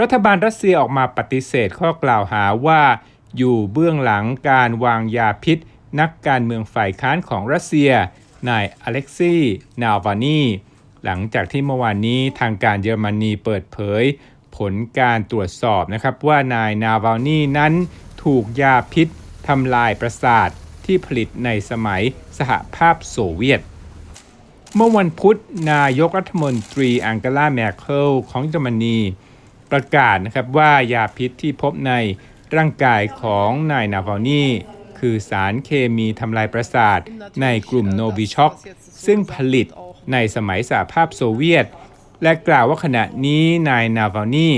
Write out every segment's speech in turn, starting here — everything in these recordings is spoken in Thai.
รัฐบาลรัสเซียออกมาปฏิเสธข้อกล่าวหาว่า อยู่เบื้องหลังการวางยาพิษ นักการเมืองฝ่ายค้านของรัสเซีย นายอเล็กซีนาวานีหลังจากที่เมื่อวานนี้ทางการเยอรมนีเปิดเผย ผลการตรวจสอบนะครับว่านายนาวานีนั้นถูกยาพิษทำลายประสาทที่ผลิตในสมัยสหภาพโซเวียต เมื่อวันพุธนายกรัฐมนตรีอังกาลาแมร์เคิลของเยอรมนี ประกาศนะครับว่ายาพิษที่พบในร่างกายของนายนาวานีคือสารเคมีทำลายประสาทในกลุ่มโนวิช็อกซึ่งผลิตในสมัยสหภาพโซเวียต และกล่าวว่าขณะนี้นายนาวานี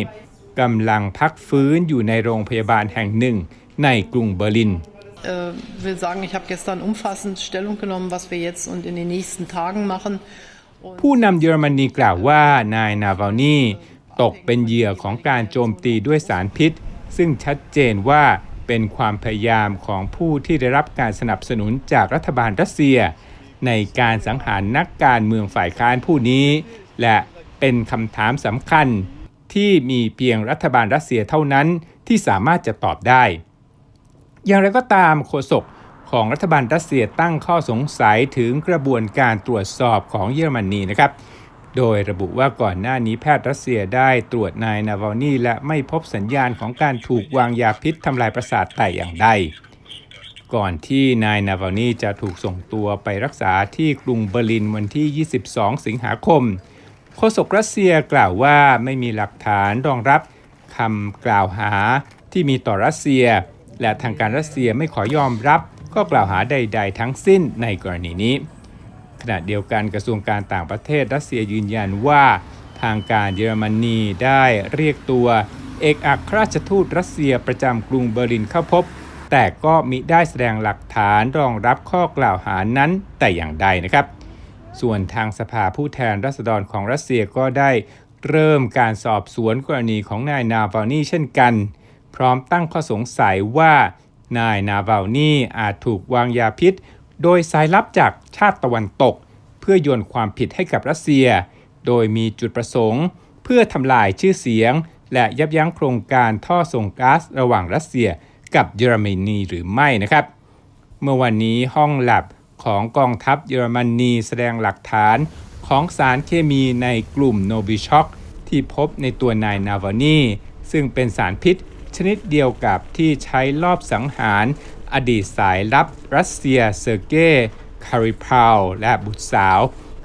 กำลังพักฟื้นอยู่ในโรงพยาบาลแห่งหนึ่งในกรุงเบอร์ลิน äh, will sagen, ich habe gestern umfassend Stellung genommen, was wir jetzt und in den nächsten Tagen machen. ผู้นำเยอรมนีกล่าวว่านายนาวานี ตกเป็นเหยื่อของการโจมตีด้วยสารพิษ ซึ่งชัดเจนว่าเป็นความพยายามของผู้ที่ได้รับการสนับสนุนจากรัฐบาลรัสเซีย ในการสังหารนักการเมืองฝ่ายค้านผู้นี้ และเป็นคำถามสำคัญที่มีเพียงรัฐบาลรัสเซียเท่านั้นที่สามารถจะตอบได้ อย่างไรก็ตามโฆษกของรัฐบาลรัสเซียตั้งข้อสงสัยถึงกระบวนการตรวจสอบของเยอรมนีนะครับ โดยระบุว่าก่อนหน้านี้แพทย์รัสเซียได้ตรวจนายนาวานีและไม่พบสัญญาณของการถูกวางยาพิษทำลายประสาทแต่อย่างใด ก่อนที่นายนาวานีจะถูกส่งตัวไปรักษาที่กรุงเบอร์ลินวันที่ 22 สิงหาคมโฆษกรัสเซียกล่าวว่าไม่มีหลักฐานรองรับคำกล่าวหาที่มีต่อรัสเซีย และทางการรัสเซียไม่ขอยอมรับข้อกล่าวหาใด ๆ ทั้งสิ้นในกรณีนี้ ขณะเดียวกันกระทรวงการต่างประเทศรัสเซียยืนยันว่าทางการเยอรมนีได้เรียกตัวเอกอัครราชทูตรัสเซียประจำกรุงเบอร์ลินเข้าพบ แต่ก็มิได้แสดงหลักฐานรองรับข้อกล่าวหานั้นแต่อย่างใดนะครับ ส่วนทางสภาผู้แทนราษฎรของรัสเซียก็ได้เริ่มการสอบสวนกรณีของนายนาวานีเช่นกัน พร้อมตั้งข้อสงสัยว่านายนาวานีอาจถูกวางยาพิษ โดยสายลับจากชาติตะวันตก เพื่อโยนความผิดให้กับรัสเซีย โดยมีจุดประสงค์ เพื่อทำลายชื่อเสียง และยับยั้งโครงการท่อส่งก๊าซระหว่างรัสเซียกับเยอรมนีหรือไม่นะครับ เมื่อวันนี้ห้องแลบของกองทัพเยอรมนีแสดงหลักฐานของสารเคมีในกลุ่มโนบิช็อกที่พบในตัวนายนาวานีซึ่งเป็นสารพิษ ชนิดเดียวกับที่ใช้ลอบสังหารอดีตสายลับรัสเซียเซอร์เกย์คาริพาวและบุตรสาว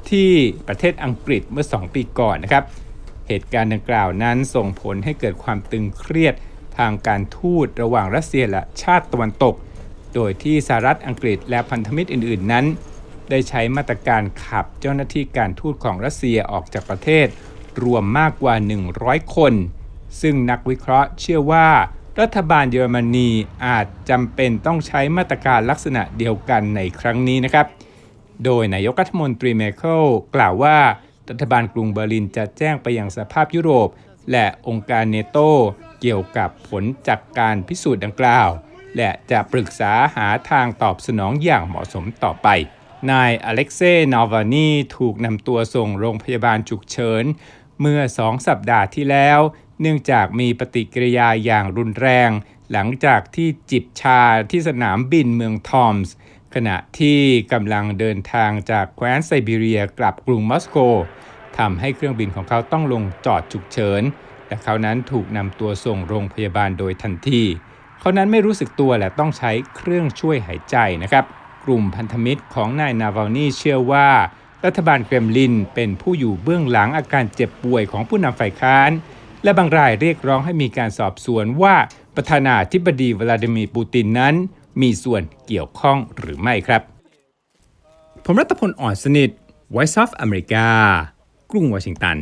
ที่ประเทศอังกฤษเมื่อ 2 ปีก่อนนะครับ เหตุการณ์ดังกล่าวนั้นส่งผลให้เกิดความตึงเครียดทางการทูตระหว่างรัสเซียและชาติตะวันตก โดยที่สหรัฐอังกฤษและพันธมิตรอื่น ๆ นั้น ได้ใช้มาตรการขับเจ้าหน้าที่การทูตของรัสเซียออกจากประเทศ รวมมากกว่า 100 คน ซึ่งนักวิเคราะห์เชื่อว่า รัฐบาลเยอรมนีอาจจำเป็นต้องใช้มาตรการลักษณะเดียวกันในครั้งนี้นะครับ โดยนายกรัฐมนตรีเมเคิลกล่าวว่า รัฐบาลกรุงเบอร์ลินจะแจ้งไปยังสภาพยุโรป และองค์การเนโตเกี่ยวกับผลจากการพิสูจน์ดังกล่าว และจะปรึกษาหาทางตอบสนองอย่างเหมาะสมต่อไปนายอเล็กเซย์นอวานีถูกนำตัวส่งโรงพยาบาลฉุกเฉิน เมื่อสองสัปดาห์ที่แล้ว เนื่องจากมีปฏิกิริยาอย่างรุนแรง หลังจากที่จิบชาที่สนามบินเมืองทอมส์ขณะที่กำลังเดินทางจากแคว้นไซบีเรียกลับกรุงมอสโกทำให้เครื่องบินของเขาต้องลงจอดฉุกเฉินและเขานั้นถูกนำตัวส่งโรงพยาบาลโดยทันที เขานั้นไม่รู้สึกตัวและต้องใช้เครื่องช่วยหายใจนะครับ กลุ่มพันธมิตรของนายนาวานีเชื่อว่า รัฐบาลเครมลินเป็นผู้อยู่เบื้องหลังอาการเจ็บป่วยของผู้นำฝ่ายค้าน และบางรายเรียกร้องให้มีการสอบสวนว่าประธานาธิบดีวลาดิมีร์ปูตินนั้น มีส่วนเกี่ยวข้องหรือไม่ครับ ผมรัตพลอ่อนสนิทไวซ์ซอฟอเมริกา กรุงวอชิงตัน